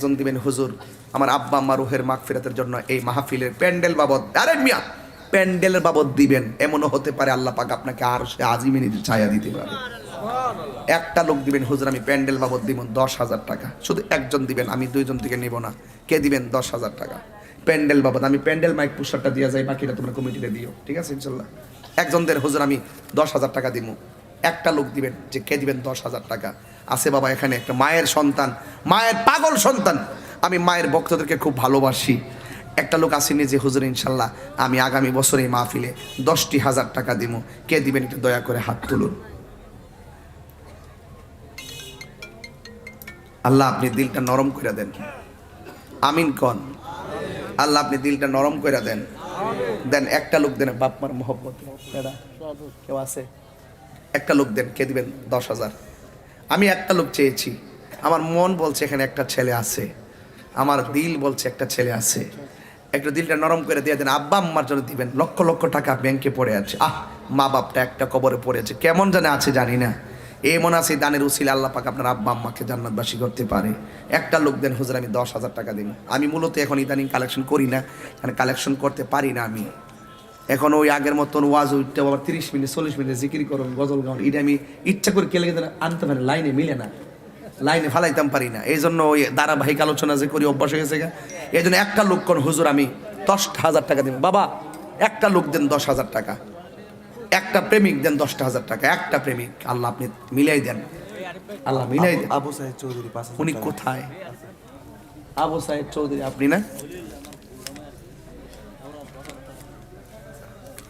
একজন দিবেন, হুজুর, আমার আব্বা আম্মা রুহের মাগফিরাতের জন্য এই মাহফিলের প্যান্ডেল বাবদ আরে মিয়া, প্যান্ডেলের বাবদ দিবেন, এমনও হতে পারে আল্লাহ পাক আপনাকে আর সে আজিমিনি ছায়া দিতে পারে। একটা লোক দিবেন, হুজুর, আমি প্যান্ডেল বাবদ দিব দশ হাজার টাকা। শুধু একজন দিবেন, আমি দুইজন থেকে নেব না। কে দিবেন? দশ হাজার টাকা। প্যান্ডেল বাবদ, আমি প্যান্ডেল মাইক পুষারটা দিয়ে যাই, বাকিটা তোমরা কমিটিতে দিও। ঠিক আছে, ইনশাল্লাহ। একজনদের হুজুর, আমি দশ হাজার টাকা দিব একটা লোক দিবেন, যে কে দিবেন? দশ হাজার টাকা। আছে বাবা এখানে একটা মায়ের সন্তান, মায়ের পাগল সন্তান। আমি মায়ের ভক্তদেরকে খুব ভালোবাসি। একটা লোক আসেনি যে, হুজুর, ইনশাল্লাহ আমি আগামী বছর এই মাহফিলে দশটি হাজার টাকা দিব কে দিবেন একটু দয়া করে হাত তুলুন। আল্লাহ আপনি দিলটা নরম করে দেন। আমিন কন। আল্লাহ আপনি দিলটা নরম করে দেন। দেন একটা লোক দেন বাপমার মোহব্বত। কেউ আছে? একটা লোক দেন, কে দিবেন? দশ হাজার। আমি একটা লোক চেয়েছি। আমার মন বলছে এখানে একটা ছেলে আছে। আমার দিল বলছে একটা ছেলে আছে। একটু দিলটা নরম করে দিয়ে দেন। আব্বা আম্মার জন্য দিবেন। লক্ষ লক্ষ টাকা ব্যাংকে পড়ে আছে। আহ, মা বাপটা একটা কবরে পড়ে আছে। কেমন জানে আছে জানি না। এই মনে আছে দানের উসিল আল্লাহ পাক আপনার আব্বা আম্মাকে জান্নাতবাসী করতে পারে। একটা লোক দেন, হুজুর, আমি দশ হাজার টাকা দিন আমি মূলত এখন ইদানিং কালেকশন করি না। কারণ কালেকশন করতে পারি না আমি। এখন ওই আগের মতন ওয়াজ উঠতে আবার তিরিশ মিনিট চল্লিশ মিনিট জিকির করুন গজল গাউন এটা আমি ইচ্ছা করে কেলে গেলে আনতে পারি লাইনে মিলে না। লাইনে ফালাইতাম পারি না। এই জন্য ওই ধারাবাহিক আলোচনা যে করি অভ্যাস হয়ে গেছে। এই জন্য একটা লোক কোন হুজুর আমি দশ হাজার টাকা দিব। বাবা একটা লোক দেন দশ হাজার টাকা। একটা প্রেমিক দেন দশটা হাজার টাকা। একটা প্রেমিক আল্লাহ আপনি মিলাই দেন। আল্লাহ মিলাই দেন। আবু সাহেব চৌধুরী উনি কোথায়? আবু সাহেব চৌধুরী আপনি না?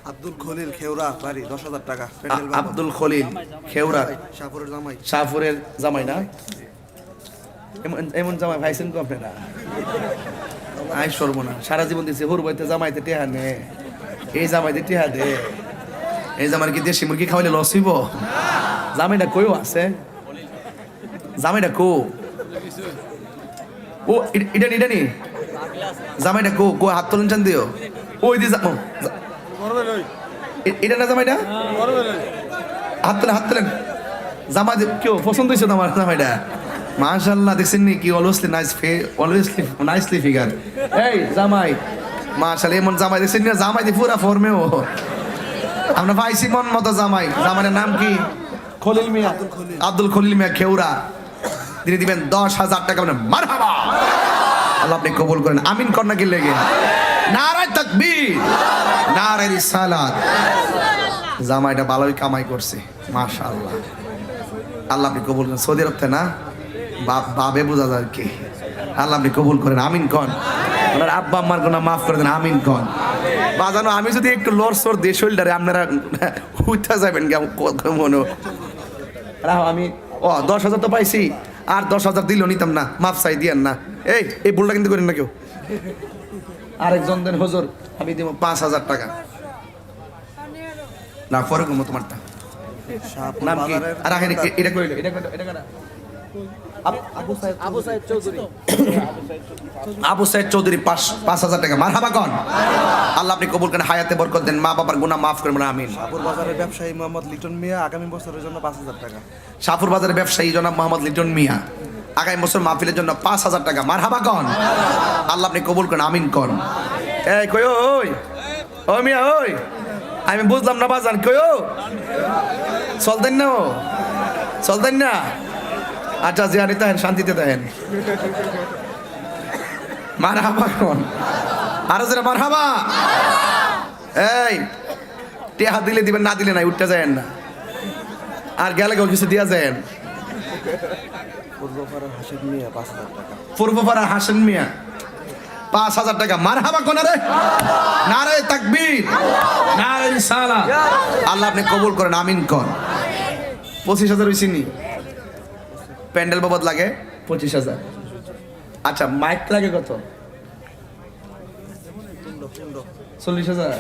আব্দুল খলিল খেওরা বাড়ি দশ হাজার টাকা। আব্দুল খলিল খেউরা শাহপুরের জামাই। শাহপুরের জামাই না? এমন জামাই ভাইছেন কো আপনারা? আই সর্বনা সারা জীবন দিছে হুর বইতে জামাইতে টেহা নে। এই জামাইতে টেহা দে। এই জামাই কি দেশি মুরগি খাওয়াইলে লস হইব? জামাইটা কইও আছে? জামাইটা কো? ও ইড- ইডানি ইডানি জামাইটা কো কো হাত তুলুন চান দিও। ওই দি জামো এটা না জামাইটা? হাত তুলেন হাত তুলেন। জামা কেউ পছন্দ হয়েছে তো আমার জামাইটা। মাশাল্লাহ দেখছেন নি কি অলওয়েসলি নাইস ফে অলওয়েসলি নাইসলি ফিগার এই জামাই মাশাল্লাহ এমন জামাই দেখছেন না? জামাই দি পুরা ফর্মে ও। আমরা পাইছি মন মতো জামাই। জামাইয়ের নাম কি? খলিল মিয়া। আব্দুল খলিল। মিয়া খেউরা। তিনি দিবেন দশ হাজার টাকা মানে মারহাবা। আল্লাহ আপনি কবুল করেন। আমিন কন্যা কি লেগে? নারায় তাকবীর। নারায় রিসালাত। জামাইটা ভালোই কামাই করছে, মাশাআল্লাহ। আল্লাহ আপনি কবুল করেন। সৌদি আরব থেকে না বাবে বোঝা যায় কি। আল্লাহ আপনি কবুল করেন, আমিন কন। ওনার আব্বা আম্মার গোনা মাফ করে দেন, আমিন কন। বাজানো, আমি যদি একটু লড় সর দিয়ে শরীরটারে, আপনারা উঠতে যাবেন মনে আমি, ও, দশ হাজার তো পাইছি, আর দশ হাজার দিলেও নিতাম না, মাফ চাই, দিয়েন না। এই এই ভুলটা কিন্তু করেন না কেউ। আরেকজন দেন হুজুর আমি দিব পাঁচ হাজার টাকা। না পরে কমো তোমারটা। শাহপুর নাম কি? আর এটা কইলো এটা কইলো এটা কারা আবু সাহেব চৌধুরী। সাইদ চৌধুরী। পাঁচ পাঁচ হাজার টাকা। মার হাবা কন। আল্লাহ আপনি কবুল করেন হায়াতে বরকত দেন মা বাবার গুনাহ মাফ করেন আমিন। শাহপুর বাজারের ব্যবসায়ী মোহাম্মদ লিটন মিয়া আগামী বছরের জন্য পাঁচ হাজার টাকা। শাহপুর বাজারের ব্যবসায়ী জনাব মোহাম্মদ লিটন মিয়া। আগামী বছর মাহফিলের জন্য পাঁচ হাজার টাকা। মার হাবা কন। আল্লাহ আপনি কবুল করেন, আমিন কন। এই, কই ওই। ও মিয়া, ওই। আমি বুঝলাম না বাজান, কই ও? চলতেন না ও। চলতেন না। আচ্ছা জিয়ানি তাহেন শান্তিতে তাহেন মার হাবা কন। আরও যারা মার হাবা এই, টেহা দিলে দিবেন, না দিলে নাই, উঠতে যায় না। আর গেলে কেউ কিছু দিয়া যায় পূর্বপাড়ার হাসিব মিয়া পাঁচ হাজার টাকা। পূর্বপাড়া হাসেন মিয়া। পাঁচ হাজার টাকা। মার হাবা কোন রে? নারে আল্লাহ আপনি কবুল করেন, আমিন কর পঁচিশ হাজার হয়েছি নি? প্যান্ডেল বাবদ লাগে পঁচিশ হাজার। আচ্ছা মাইক লাগে কত? চল্লিশ হাজার।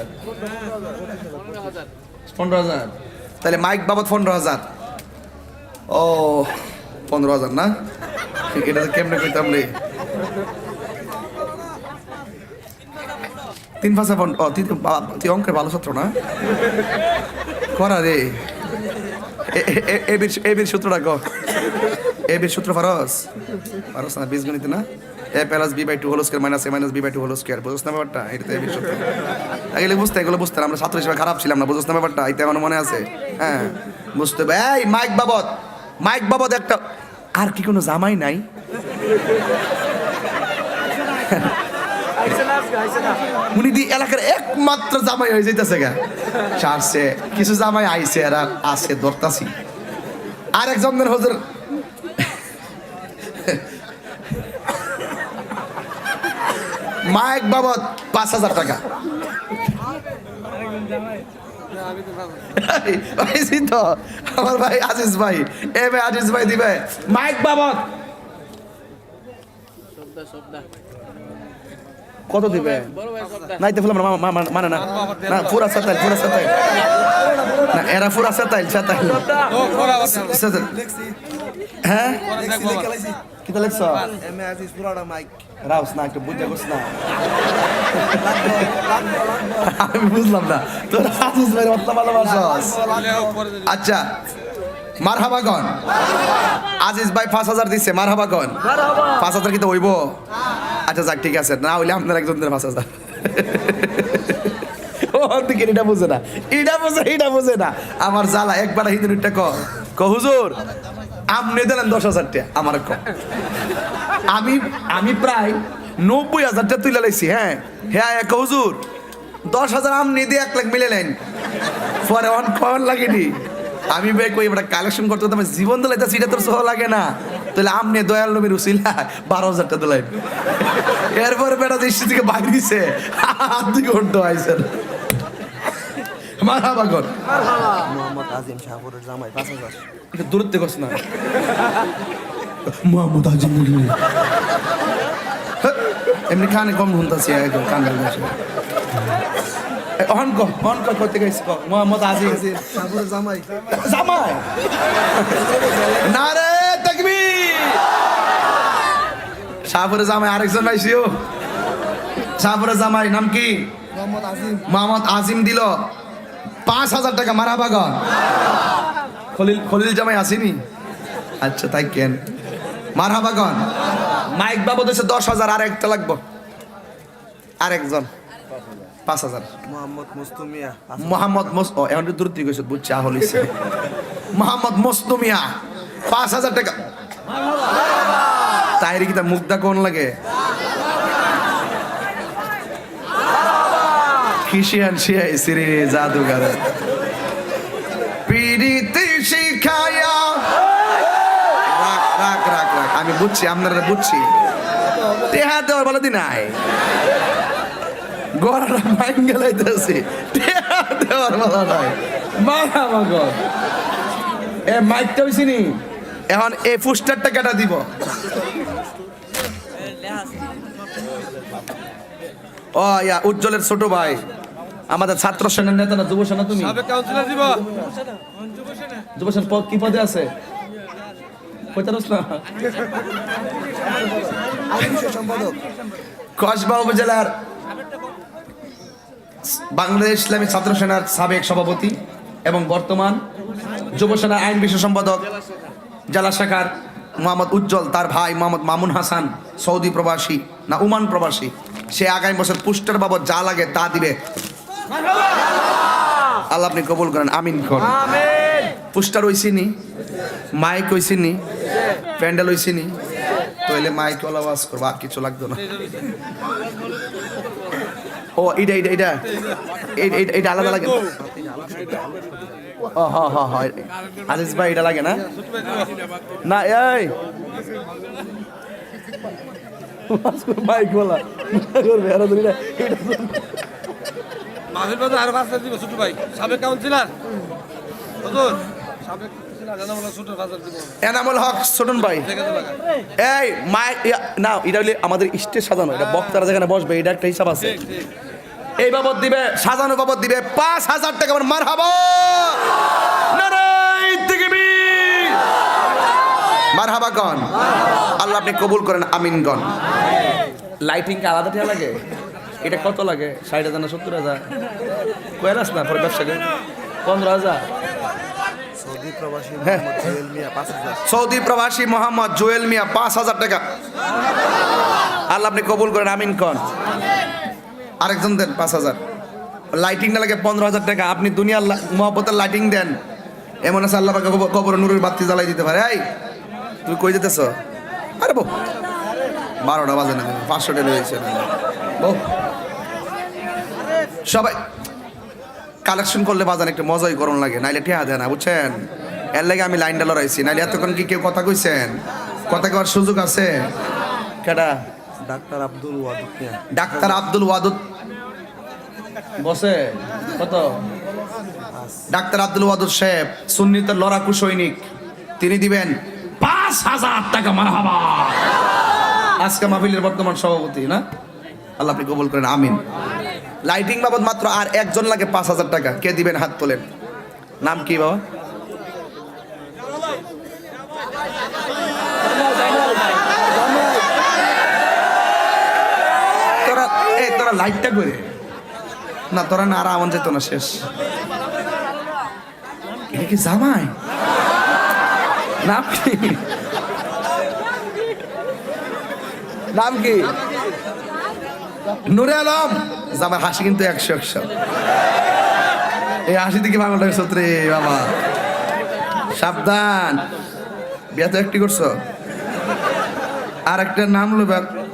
পনেরো হাজার। তাহলে মাইক বাবদ পনেরো হাজার। ও পনেরো হাজার, না? এটা কেমনে কইতাম রে? তিন পাঁচা পন ও তুই তো বা- তুই অঙ্কের ভালো ছাত্র না? করা রে। এবির এবির সূত্রটা ক? এবির সূত্র ফারস? ফারস না বীজগণিত না? A plus B by two whole square minus A minus B by two whole square বুঝছ না ব্যাপারটা? এটা তো বিষয় এগুলো বুঝতে এগুলো বুঝতে আমরা ছাত্র হিসেবে খারাপ ছিলাম না বুঝছ না ব্যাপারটা? এটা এখনও মনে আছে। হ্যাঁ। বুঝতে এই, মাইক বাবদ! মাইক বাবদ একটা, আর কি কোনো জামাই নাই? উনি দি এলাকার একমাত্র জামাই হয়ে যাইতেছে গা। সারছে, কিছু জামাই আইছে, এরা আছে, ধরতাছি। আর একজনের হজুর। মাইক বাবদ পাঁচ হাজার টাকা। তো আমার ভাই আজিজ ভাই। এ ভাই আজিজ ভাই দিবে। মাইক বাবদ। কত দিবে? নাই তো মানে না। না পুরা সাতাইল পুরা সাতাইল। না এরা পুরা সাতাইল সাতাইল। হ্যাঁ? কি তো লেখছ? এম এ আজিজ পুরাটা মাইক। রাউস না একটু বুঝতে করছ না আমি বুঝলাম না। তোর আজিজ ভাই অত আজিজ ভাই পাঁচ হাজার দিচ্ছে মারহাবাগন পাঁচ হাজার কি তো হইব? আচ্ছা যাক, ঠিক আছে। না হইলে আপনার একজন পাঁচ হাজার। দিকে এটা বুঝে না। এটা বুঝে এটা বুঝে না। আমার জ্বালা, একবার হিন্দুটা ক হুজুর, আপনি দিলেন দশ হাজার টাকা আমার ক আমি আমি প্রায় নব্বই হাজারটা তুলে লাইছি হ্যাঁ। হ্যাঁ এক হুজুর দশ হাজার আমনি দিয়ে এক লাখ মিলে নেন। পরে অন কন লাগেনি। আমি ভাই কই এবার কালেকশন করতে তো আমার জীবন দিলাইতে সেটা তোর সহ লাগে না। তাহলে আমনে দয়াল নবীর উসিলা বারো হাজারটা দিলাই এরপরে বেটা দৃষ্টি থেকে বাইরিছে হাত দিকে উল্টো আইসেন মারা বাগন মোহাম্মদ আজিম শাহপুরের জামাই পাঁচ হাজার। এটা দূরত্বে করছ না। মোহাম্মদ আজিম এমনি কানে কম শুনতাছি একদম কান অহন ক অহন ক করতে গেছ ক? মোহাম্মদ আজিম শাহপুরের জামাই। জামাই? নারে তাকবীর। শাহপুরে জামাই আরেকজন পাইছিও জামাই নাম কি? মোহাম্মদ আজিম। মোহাম্মদ আজিম দিল। পাঁচ হাজার টাকা মারা বাগান খলিল খলিল জামাই আসেনি? আচ্ছা তাই কেন? মারা বাগান মাইক বাবদ হচ্ছে দশ হাজার আর একটা লাগবো। আরেকজন। পাঁচ হাজার। মোহাম্মদ মুস্তুমিয়া মোহাম্মদ ও এখন দূর থেকে গেছে বুঝছে আহল মোহাম্মদ মোস্তমিয়া পাঁচ হাজার টাকা। তাইরে কি তার মুখটা কোন লাগে? খিসিয়ান শিয়াই সিরে জাদুগার। বুঝছি আপনারা বুঝছি। টেহা দেওয়ার বলে দি নাই। গড়াটা মাইন গেলাইতেছি। টেহা দেওয়ার বলা নাই। মারা মাগর এ মাইকটা নি? এখন এই পোস্টারটা কেটা দিব? ও ইয়া উজ্জ্বলের ছোট ভাই। আমাদের ছাত্র সেনার নেতা না যুব সেনা তুমি? কাউন্সিলর দিব। যুব সেনা? পদ কি পদে আছে? কইতারস না। সম্পাদক কসবা উপজেলার বাংলাদেশ ইসলামী ছাত্র সেনার সাবেক সভাপতি এবং বর্তমান যুব সেনা আইন বিষয় সম্পাদক জেলা শাখার মোহাম্মদ উজ্জ্বল তার ভাই মোহাম্মদ মামুন হাসান সৌদি প্রবাসী না উমান প্রবাসী সে আগামী বছর পুস্টার বাবদ যা লাগে তা দিবে। আল্লাহ আপনি কবুল করেন আমিন করেন। পুস্টার হইছিনি মাইক হইছিনি প্যান্ডেল হইছিনি তাহলে মাইক ওলা আওয়াজ করব, আর কিছু লাগতো না। ও এটা এটা এটা এটা আলাদা লাগে ও, হ হ হ আজিজ ভাই এটা লাগে না? না, এই! মাইক বলা করবে, আর না এটা মাহির বাজার আরও পাঁচ দিব, ছোট ভাই। সাবেক কাউন্সিলর হুজুর। এনামুল হক ছোটন ভাই। এই মাইক না এটা হলে আমাদের স্টেজ সাজানো এটা বক্তারা যেখানে বসবে এটা একটা হিসাব আছে। এই বাবদ দিবে সাজানো বাবদ দিবে পাঁচ হাজার টাকা আমার মার হাবা। মার হাবা গন আল্লাহ আপনি কবুল করেন আমিন গন লাইটিং কে আলাদা টিয়া লাগে। এটা কত লাগে? ষাট হাজার না সত্তর হাজার? কয়েলাস না পরে ব্যবসা করে। পনেরো হাজার। সৌদি প্রবাসী হ্যাঁ। মোহাম্মদ জুয়েল মিয়া পাঁচ হাজার। সৌদি প্রবাসী মোহাম্মদ জুয়েল মিয়া পাঁচ হাজার টাকা। আল্লাহ আপনি কবুল করেন আমিন কন। আরেকজন দেন পাঁচ হাজার। লাইটিং না লাগে পনেরো হাজার টাকা। আপনি দুনিয়ার মহব্বতের লাইটিং দেন। এমন আছে আল্লাহ কবর- নুরের বাতি জ্বালাই দিতে পারে। এই তুমি কই যেতেছ? আরে বো বারোটা বাজে না পাঁচশো টাকা হয়েছে। বো সবাই কালেকশন করলে বাজান একটু মজাই করুন লাগে নাইলে ঠেয়া দেয় না বুঝছেন? এর লাগে আমি লাইনটা লড়াইছি নাইলে এতক্ষণ কি কেউ কথা কইছেন? কথা কওয়ার সুযোগ আছে? কেডা? Doctor Abdul Wadud doctor Abdul Wadud. বসে কত? ডাক্তার আব্দুল ওয়াদুদ সাহেব সুন্নিতের লড়াকু সৈনিক তিনি দিবেন পাঁচ হাজার টাকা মারহাবা। আজকে মাহফিলের বর্তমান সভাপতি না? আল্লাহ আপনি কবুল করেন আমিন। লাইটিং বাবদ মাত্র আর একজন লাগে পাঁচ হাজার টাকা। কে দিবেন হাত তোলেন? নাম কি বাবা? তোরা, এই লাইটটা করে না, তোরা না, আর আমন যেত না, শেষ। কি জামাই? নাম কি? নাম কি? নুরে আলম। জামার হাসি কিন্তু একশো একশো। এই হাসি দিকে পাগল হয়েছ রে বাবা। সাবধান। বিয়া তো একটি করছ? আর একটা নাম লো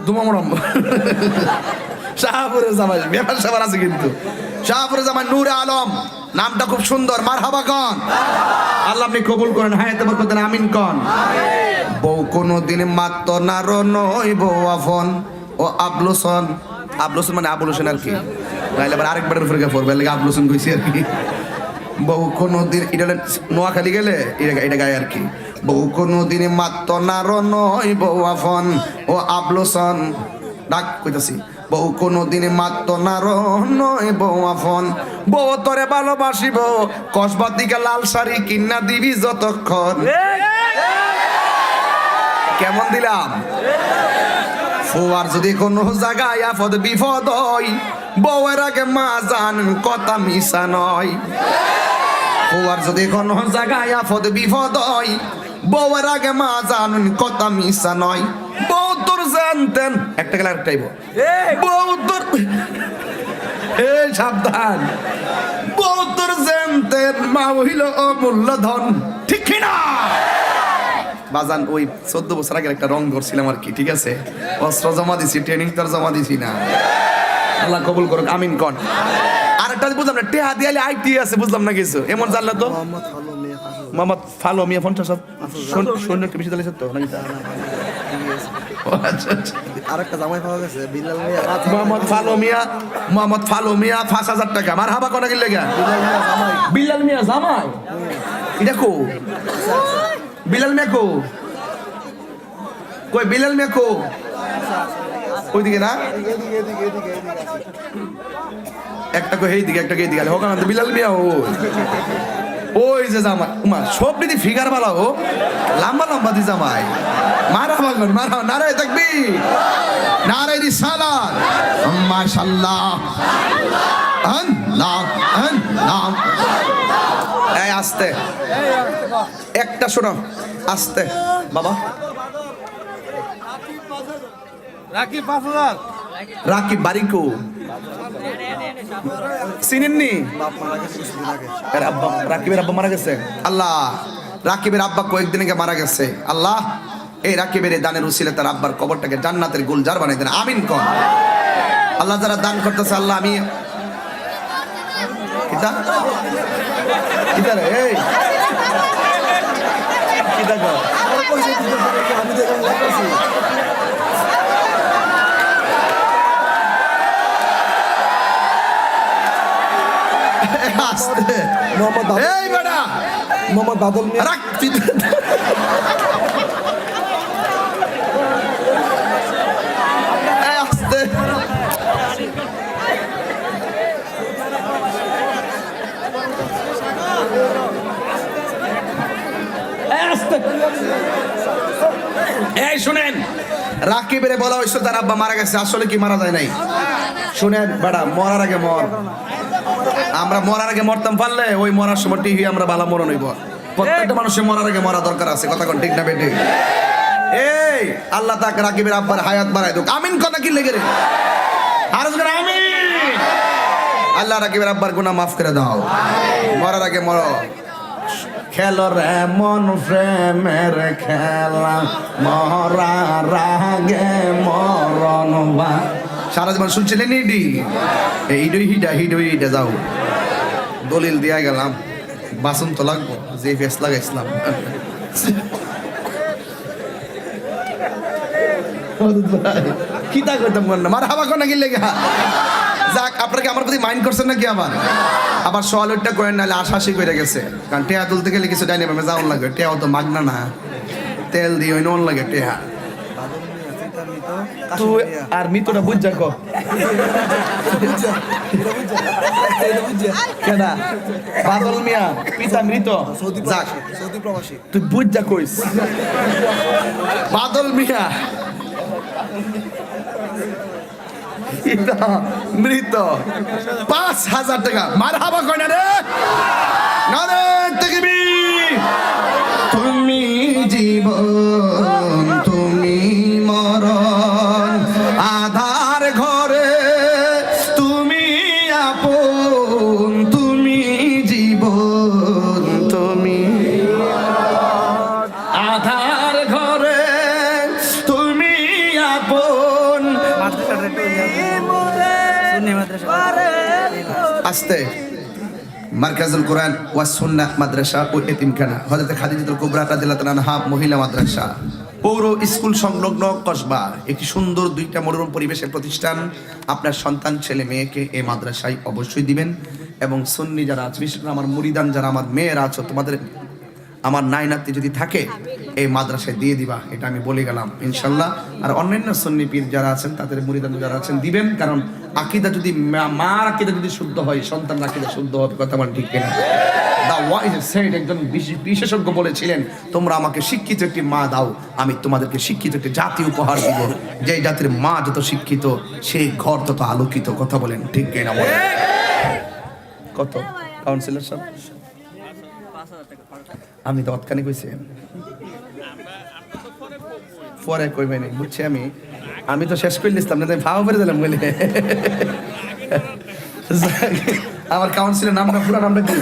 দুমামরম জামাই। সাবার আছে কিন্তু। শাহপুরের জামাই নূরে আলম। নামটা খুব সুন্দর। মার হাবা কন আল্লাহ আপনি কবুল করেন। হ্যাঁ তোমার কথা আমিন কন বউ কোনো দিন মাত্র নার নই বউ আফন ও আবলুসন। আবলুসন মানে আবুল হোসেন আর কি। নাইলে আবার আরেকবারের উপরে গিয়ে পড়বে লাগে আবলুসন কইছি আর কি। বউ কোনো দিন এটা নোয়াখালী গেলে এটা এটা গায়ে আর কি। বউ কোনো দিন মাত্র নার নই বউ আফন ও আবলুসন ডাক কইতাছি বউ কোনো দিন মাত্র নার নয় বউ আফন। বউ তরে ভালোবাসিব কসবার দিকে লাল শাড়ি কিন্না দিবি যতক্ষণ। কেমন দিলাম? ফুয়ার যদি কোনো জায়গায় আফদ বিপদ হয় বউয়ের আগে মা জান কথা মিশা নয়। ফুয়ার যদি কোনো জায়গায় আফদ বিপদ হয় বউয়ের আগে মা জান কথা মিশা নয়। বউ তোর জানতেন একটা গেলে আরেকটাই বউ তোর এই সাবধান। বউ তোর জানতেন মা হইল অমূল্য ধন ঠিক না বাজান ওই চোদ্দ বছর আগে একটা রং করছিলাম আর কি ঠিক আছে অস্ত্র জমা দিছি ট্রেনিং তো জমা দিছি না আল্লাহ কবুল করুক আমিন কন আর একটা বুঝলাম না টেহা দিয়ালে আইটি আছে বুঝলাম না কিছু এমন জানলে তো মোহাম্মদ ফালো মিয়া পঞ্চাশ সৈন্য একটু বেশি তো নাকি আচ্ছা আচ্ছা আরেকটা জামাই পাওয়া গেছে বিল্লাল মিয়া মোহাম্মদ ফালো মিয়া মোহাম্মদ ফালো মিয়া পাঁচ হাজার টাকা আমার হাবা কিনলে মিয়া জামাই বিল্লাল মিয়া জামাই এটা কো বিলাল মিয়া কো? কই, বিলাল মিয়া কো? ওইদিকে না। একটা কো এই দিকে, একটা কো এই দিকে। হোক না বিলাল মিয়া ও। ওই যে জামাই, উমা সব দিদি ফিগার বালা ও। লম্বা লম্বা দি জামাই। মারা বাগন মারা, নারায় থাকবি নারায় রিসালাত। মাশাআল্লাহ আল্লাহ আল্লাহ। এই আস্তে। একটা শোনো আস্তে। বাবা। পাঁচ হাজার। রাকিব বারিকু। চিনেননি? এর আব্বা রাকিবের আব্বা মারা গেছে। আল্লাহ রাকিবের আব্বা কয়েকদিন আগে মারা গেছে। আল্লাহ এই রাকিবের এই দানের উসিলে তার আব্বার কবরটাকে জান্নাতের গুলজার বানাই দেন। আমিন কন। আল্লাহ যারা দান করতেছে আল্লাহ আমি কিতা কিতা রে এই কিতা কর আমি দেখলাম লেখাছি আস্তে। মোহাম্মদ বাদল। এই বেটা! মোহাম্মদ বাদল রাখ এই শুনেন। রাকিবের বলা হয়েছে তার আব্বা মারা গেছে আসলে কি মারা যায় নাই? শুনেন বেটা মরার আগে মর। আমরা মরার আগে মরতাম পারলে ওই মরার সময় টিভি আমরা বালা মরণ হইব। প্রত্যেকটা মানুষের মরার আগে মরা দরকার আছে কথা কোন ঠিক না বেটে এই আল্লাহ তাকে রাকিবের আব্বার হায়াত বাড়াই দোক আমিন কথা কি লেগে রে? আর আমিন। আল্লাহ রাকিবের আব্বার গুনাহ মাফ করে দাও। মরার আগে মরো। খেলো রে মন প্রেমের খেলা। মরার আগে মরণ বা সারা জীবন শুনছিলেন ইডি এইডই হিডা হিডই হিডা যাও। দলিল দিয়া গেলাম। বাসন তো লাগবো, যে ফেস লাগাইছিলাম। কি তা করতাম মার হাবা কোনা গিলে গা যাক আপনাকে আমার প্রতি মাইন্ড করছেন নাকি আবার? আবার সোয়ালটা করেন নাহলে আশাশি করে গেছে। কারণ টেহা তুলতে গেলে কিছু ডাইনে পাবে যাওয়ার লাগে। টেহাও তো মাগনা না। তেল দিয়ে ওই নুন লাগে টেহা। তুই আর মিতুটা বুঝ যাক কেনা বাদল মিয়া পিতা মৃত। যাক। প্রবাসী সৌদি প্রবাসী তুই বুঝ যা কইস। বাদল মিয়া। পিতা মৃত। পাঁচ হাজার টাকা। মার হাবা কয় না রে না রে আস্তে। মার্কাজুল কোরআন ওয়া সুন্নাহ মাদ্রাসা ও এতিমখানা। হযরত খাদিজাতুল কুবরা রাদিয়াল্লাহু আনহা মহিলা মাদ্রাসা। পৌর স্কুল সংলগ্ন কসবা। একটি সুন্দর দুইটা মনোরম পরিবেশের প্রতিষ্ঠান। আপনার সন্তান, ছেলে, মেয়েকে এই মাদ্রাসায় অবশ্যই দিবেন। এবং সুন্নি যারা আছে, বিশেষ করে আমার মুরিদান যারা, আমার মেয়েরা আছো, তোমাদের আমার নাই নাতি যদি থাকে এই মাদ্রাসায় দিয়ে দিবা এটা আমি বলে গেলাম ইনশাল্লাহ। আর অন্যান্য সন্নি পীর যারা আছেন তাদের মুরিদান যারা আছেন দিবেন কারণ আকিদা যদি মা- মার আকিদা যদি শুদ্ধ হয় সন্তান আকিদা শুদ্ধ হবে কথা মানে ঠিক কিনা? দা ওয়াইজ সেড একজন বিশেষ- বিশেষজ্ঞ বলেছিলেন তোমরা আমাকে শিক্ষিত একটি মা দাও আমি তোমাদেরকে শিক্ষিত একটি জাতি উপহার দিব। যে জাতির মা যত শিক্ষিত সেই ঘর তত আলোকিত। কথা বলেন ঠিক কিনা বলেন? কত? কাউন্সিলর সাহেব? আমি তো অতখানি কইছি। পরে কইবে নাই বুঝছি আমি। আমি তো শেষ করে দিতাম না ভাও করে দিলাম বলে। আমার কাউন্সিলের নামটা পুরো নামটা কি?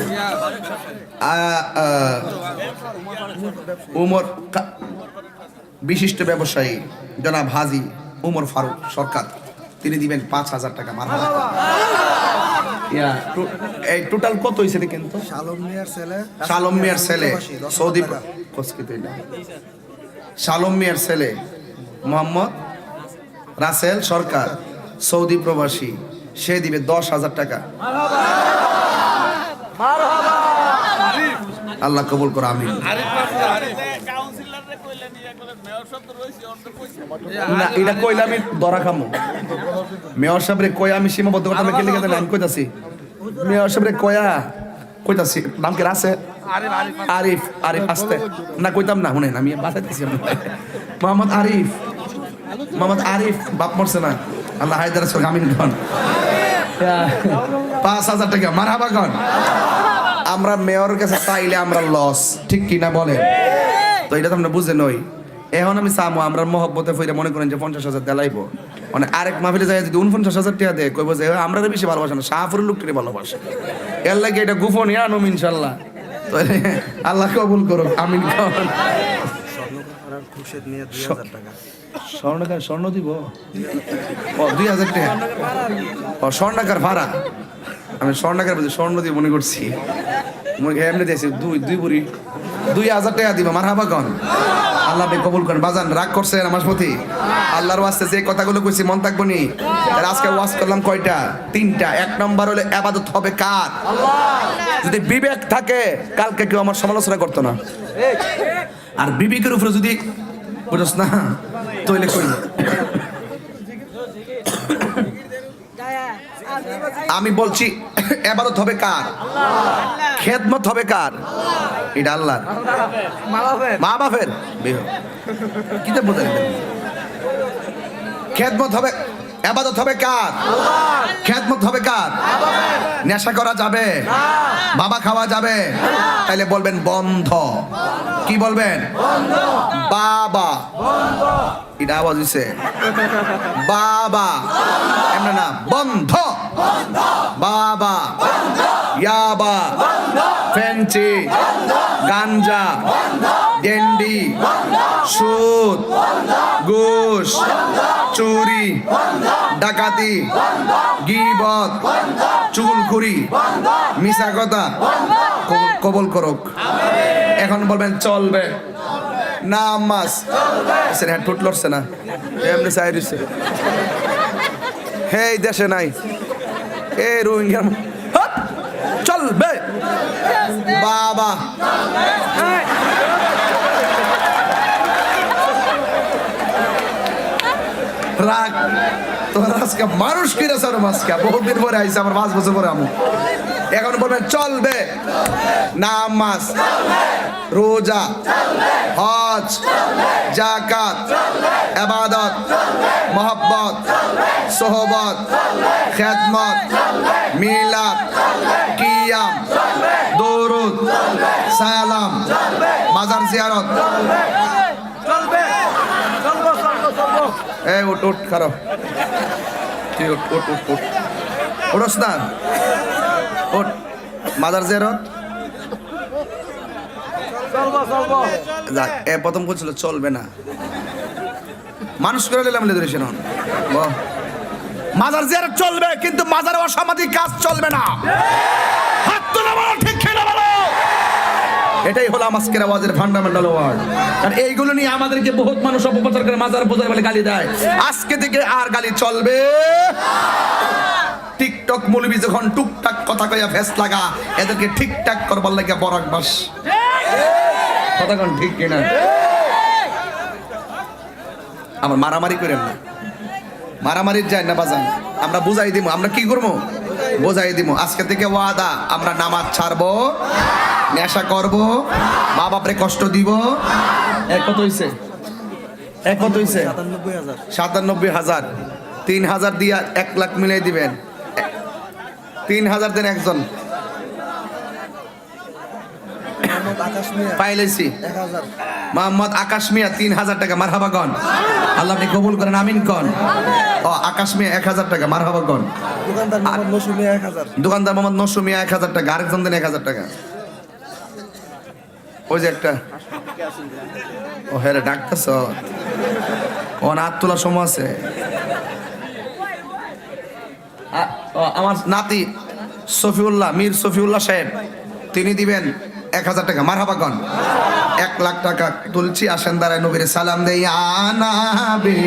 উমর বিশিষ্ট ব্যবসায়ী, জনাব হাজি উমর ফারুক সরকার। তিনি দিবেন পাঁচ হাজার টাকা মার ইয়া এই টোটাল কত হয়েছে রে কিন্তু? শালম মিয়ার ছেলে। শালম মিয়ার ছেলে সৌদি কসকিত শালম মিয়ার ছেলে মোহাম্মদ রাসেল সরকার সৌদি প্রবাসী সে দিবে দশ হাজার টাকা। আল্লাহ কবুল করো আমি না এটা কইলে আমি ধরা খামো। মেয়র সাহেবরে কই আমি সীমাবদ্ধ কথা কেলে গেছে আমি কইতাছি। মেয়র সাহেবরে কয়া কইতাছি নাম কি আছে আরিফ আরিফ আসতে। না কইতাম না শুনেন আমি বাঁচাইতেছি মোহাম্মদ আরিফ। মোহাম্মদ আরিফ বাপ মরছে না। আল্লাহ হায়দার সর আমিন খান। পাঁচ হাজার টাকা মারহাবা খান। আমরা মেয়রের কাছে চাইলে আমরা লস ঠিক কি না বলেন? তো এটা তো আমরা বুঝে নই। এখন আমি চামো আমরা মহব্বতে ফিরে মনে করেন যে পঞ্চাশ হাজার দেলাইবো মানে আরেক মাহফিলে যায় যদি উনপঞ্চাশ হাজার টাকা দেয় কইবো যে আমরা বেশি ভালোবাসে না শাহপুরের লোকটাকে ভালোবাসে। এর লাগে এটা গোপন আনুম ইনশাল্লাহ আল্লাহ কবুল করুক আমিন খান স্বর্ণকার স্বর্ণ দিব? ও দুই হাজার টাকা ও স্বর্ণকার ভাড়া? আমি স্বর্ণকার স্বর্ণ দিয়ে মনে করছি। মনে এমনি দিয়েছি দুই দুই বুড়ি। দুই হাজার টাকা দিব মার হাবা কন। আল্লাহ বে কবুল করেন। বাজান, রাগ করছে আমার প্রতি? আল্লাহর ওয়াস্তে যে কথাগুলো কইছি, মন থাকব নি? আজকে ওয়াজ করলাম কয়টা? তিনটা। এক নম্বর হলে আবাদত হবে কার? যদি বিবেক থাকে, কালকে কেউ আমার সমালোচনা করতো না। আর বিবেকের উপরে যদি বুঝছ না, তৈলে কইল আমি বলছি এবারত হবে কার? খেদমত হবে কার? এটা আল্লাহ মা বাপের বেহ। খেদমত হবে। আবাদত হবে কার? খেদমত হবে কার? নেশা করা যাবে। বাবা খাওয়া যাবে। তাইলে বলবেন বন্ধ। কি বলবেন? বাবা। এটা আওয়াজ হইছে। বাবা। এমন না, বন্ধ। বাবা। ইয়াবা ফেন্সি গাঞ্জা ডেন্ডি সুদ ঘুষ চুরি, ডাকাতি, গিবত, চুলখুরি মিশা কথা কবুল- করুক। এখন বলবেন, চলবে। নামাজ সে হ্যাঁ ঠুট লড়ছে না। এমনি দিচ্ছে হে দেশে নাই। এ, রোহিঙ্গা হাট! চলবে বাবা। রাগ তোর আজকে মানুষ কিনে স্যার আজকে বহুদিন পরে আইসে, আমার পাঁচ বছর পরে আমু। এখন বলবেন, চলবে। নামাজ, রোজা, হজ জাকাত এবাদত মোহব্বত, সোহবত, খেদমত, মিলাদ, কিয়াম। সালাম মাজার জিয়ারত। এই উঠ উঠ খারাপ উঠ উঠ উঠ উঠ। না উঠ মাদার জিয়ারত। যাক এ প্রথম বলছিল চলবে না। মানুষ করে নিলাম লেদুরে শোনো মাজার জিয়ারত চলবে কিন্তু মাজার অসামাজিক কাজ চলবে না হাত তুলে বলো ঠিক খেলে বলো এটাই হলো আজকের আওয়াজের ফান্ডামেন্টাল ওয়ার্ড কারণ এইগুলো নিয়ে আমাদেরকে বহুত মানুষ অপপ্রচার করে, মাজার পূজার বলে গালি দেয়। আজকে থেকে আর গালি চলবে। টিকটক মুলবি যখন টুকটাক কথা কইয়া ফেস লাগা, এদেরকে ঠিকঠাক করবার লাগে বরাক বাস ঠিক কিনা? আমার মারামারি করেন না। মারামারির যায় না বাজান। আমরা বুঝাই দিব আমরা কি করব? বোঝাই দিব আজকে থেকে ওয়াদা, আমরা নামাজ ছাড়বো। নেশা করব মা বাপরে কষ্ট দিব। এক কত হইছে? এক কত হইছে? সাতানব্বই হাজার। তিন হাজার দিয়ে এক লাখ মিলিয়ে দিবেন। তিন হাজার দেন একজন। মোহাম্মদ আকাশ পাইলেছি মোহাম্মদ আকাশ মিয়া তিন হাজার টাকা মারহাবা গন। আল্লাহ আপনি কবুল করেন আমিন কন। ও আকাশ মিয়া এক হাজার টাকা মারহাবা গন। দোকানদার মোহাম্মদ নসু মিয়া এক হাজার। দোকানদার মোহাম্মদ নশো মিয়া এক হাজার টাকা আরেকজন দেন এক হাজার টাকা। ওই যে একটা, ও হ্যাঁ ডাকতেছ? ও হাত তোলার সময় আছে। আমার নাতি সফিউল্লাহ মীর সফিউল্লাহ সাহেব, তিনি দিবেন এক হাজার টাকা। মারহাবাগন এক লাখ টাকা তুলছি, আসেন দাঁড়ায় নবীর সালাম দেই আনাবে